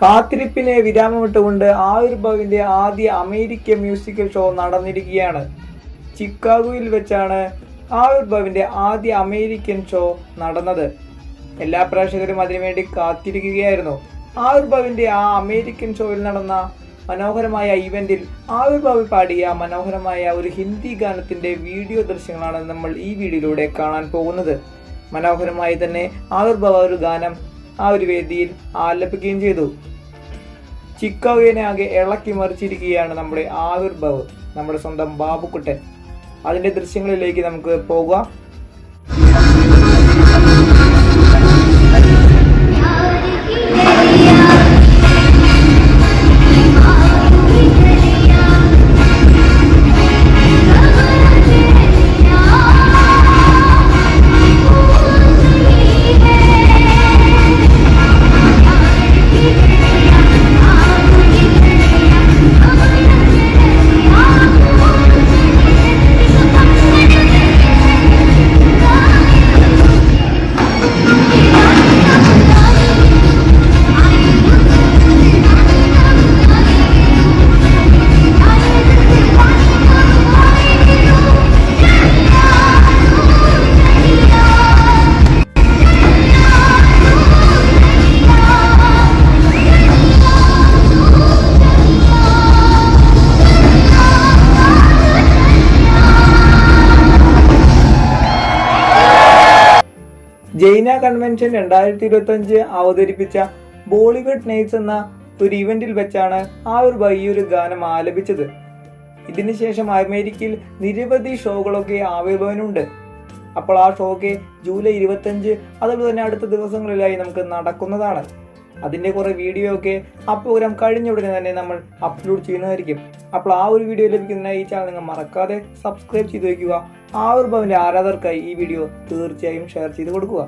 കാത്തിരിപ്പിനെ വിരാമമിട്ടുകൊണ്ട് ആയുർഭവിന്റെ ആദ്യ അമേരിക്കൻ മ്യൂസിക്കൽ ഷോ നടന്നിരിക്കുകയാണ്. ചിക്കാഗോയിൽ വെച്ചാണ് ആയുർഭവിന്റെ ആദ്യ അമേരിക്കൻ ഷോ നടന്നത്. എല്ലാ പ്രേക്ഷകരും അതിനുവേണ്ടി കാത്തിരിക്കുകയായിരുന്നു. ആയുർഭവിന്റെ ആ അമേരിക്കൻ ഷോയിൽ നടന്ന മനോഹരമായ ഇവന്റിൽ ആവിർഭാവി പാടിയ മനോഹരമായ ഒരു ഹിന്ദി ഗാനത്തിന്റെ വീഡിയോ ദൃശ്യങ്ങളാണ് നമ്മൾ ഈ വീഡിയോയിലൂടെ കാണാൻ പോകുന്നത്. മനോഹരമായി തന്നെ ആവിർഭാവ ഒരു ഗാനം ആ ഒരു വേദിയിൽ ആലപിക്കുകയും ചെയ്തു. ചിക്കാഗോനെ ആകെ ഇളക്കി മറിച്ചിരിക്കുകയാണ് നമ്മുടെ ആവിർഭാവ് നമ്മുടെ സ്വന്തം ബാബുക്കുട്ടൻ. അതിന്റെ ദൃശ്യങ്ങളിലേക്ക് നമുക്ക് പോകാം. ജൈന കൺവെൻഷൻ രണ്ടായിരത്തി ഇരുപത്തി അഞ്ച് അവതരിപ്പിച്ച ബോളിവുഡ് നൈറ്റ്സ് എന്ന ഒരു ഇവന്റിൽ വെച്ചാണ് ആ ഒരു വലിയൊരു ഗാനം ആലപിച്ചത്. ഇതിനുശേഷം അമേരിക്കയിൽ നിരവധി ഷോകളൊക്കെ ആവിർഭവനുണ്ട് അപ്പോൾ ആ ഷോക്ക് ജൂലൈ ഇരുപത്തഞ്ച് അതുപോലെ തന്നെ അടുത്ത ദിവസങ്ങളിലായി നമുക്ക് നടക്കുന്നതാണ്. അതിന്റെ കുറേ വീഡിയോ ഒക്കെ ആ പ്രോഗ്രാം കഴിഞ്ഞ ഉടനെ തന്നെ നമ്മൾ അപ്ലോഡ് ചെയ്യുന്നതായിരിക്കും. അപ്പോൾ ആ ഒരു വീഡിയോ ലഭിക്കുന്ന ഈ ചാനൽ നിങ്ങൾ മറക്കാതെ സബ്സ്ക്രൈബ് ചെയ്ത് വയ്ക്കുക. ആ ഒരു ഭവന്റെ ആരാധകർക്കായി ഈ വീഡിയോ തീർച്ചയായും ഷെയർ ചെയ്ത് കൊടുക്കുക.